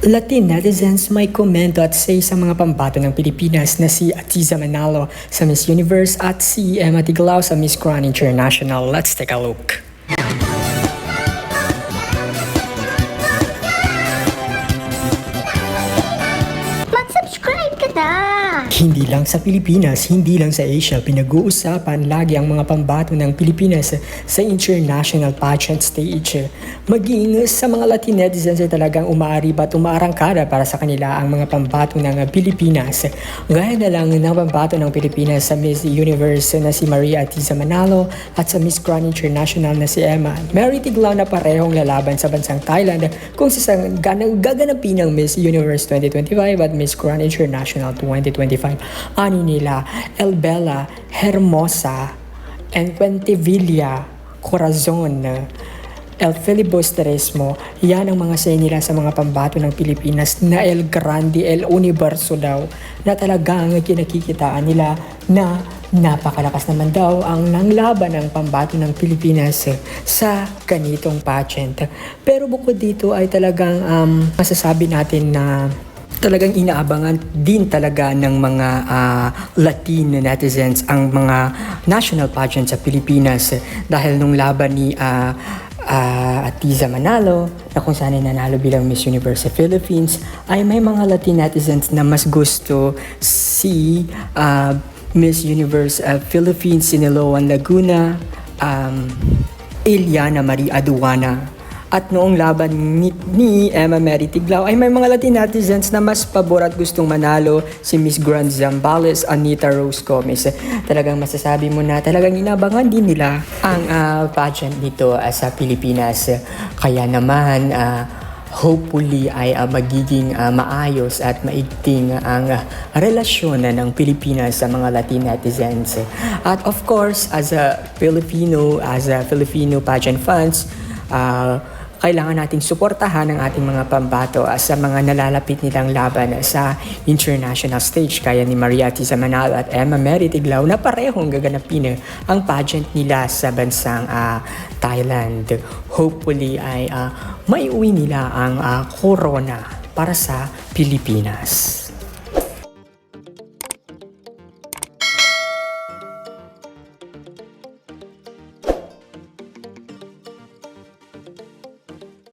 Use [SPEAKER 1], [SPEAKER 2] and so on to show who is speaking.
[SPEAKER 1] Latin netizens may komento at say sa mga pambato ng Pilipinas na si Atiza Manalo sa Miss Universe at si Emma Tiglao sa Miss Grand International. Let's take a look. Hindi lang sa Pilipinas, hindi lang sa Asia, pinag-uusapan lagi ang mga pambato ng Pilipinas sa international pageant stage. Maging sa mga Latin netizens ay talagang umaarib at umaarangkada para sa kanila ang mga pambato ng Pilipinas. Gaya na lang ng pambato ng Pilipinas sa Miss Universe na si Maria Atiza Manalo at sa Miss Grand International na si Emma. Mary Tiglao na parehong lalaban sa bansang Thailand kung sa gaganapin ng Miss Universe 2025 at Miss Grand International 2025. Ani nila, Elbella, Hermosa, and Puentevilla, Corazon, El Filibusterismo, yan ang mga say nila sa mga pambato ng Pilipinas na El Grande, El Universo daw, na talagang kinakikitaan nila na napakalakas naman daw ang nanglaban ng pambato ng Pilipinas sa ganitong pageant. Pero bukod dito ay talagang um, masasabi natin na talagang inaabangan din talaga ng mga ah, Latin netizens ang mga national pageant sa Pilipinas dahil nung laban ni ah, ah, Atiza Manalo na kung saan ay nanalo bilang Miss Universe sa Philippines ay may mga Latin netizens na mas gusto si ah, Miss Universe ah, Philippines Siniloan Laguna um, Iliana Marie Aduana at noong laban ni, ni Emma Mary Tiglao ay may mga Latin netizens na mas pabor at gustong manalo si Miss Grand Zambales, Anita Rose Gomez. Talagang masasabi mo na talagang inabangan din nila ang ah, pageant nito ah, sa Pilipinas. Kaya naman ah, hopefully ay ah, magiging ah, maayos at maigting ang ah, relasyon ng Pilipinas sa mga Latin netizens. At of course, as a Filipino, as a Filipino pageant fans, ah, kailangan nating suportahan ang ating mga pambato ah, sa mga nalalapit nilang laban sa international stage kaya ni Maria Manalo at Emma Mary Tiglao na parehong gaganapin ang pageant nila sa bansang ah, Thailand. Hopefully ay ah, maiuwi nila ang ah, corona para sa Pilipinas.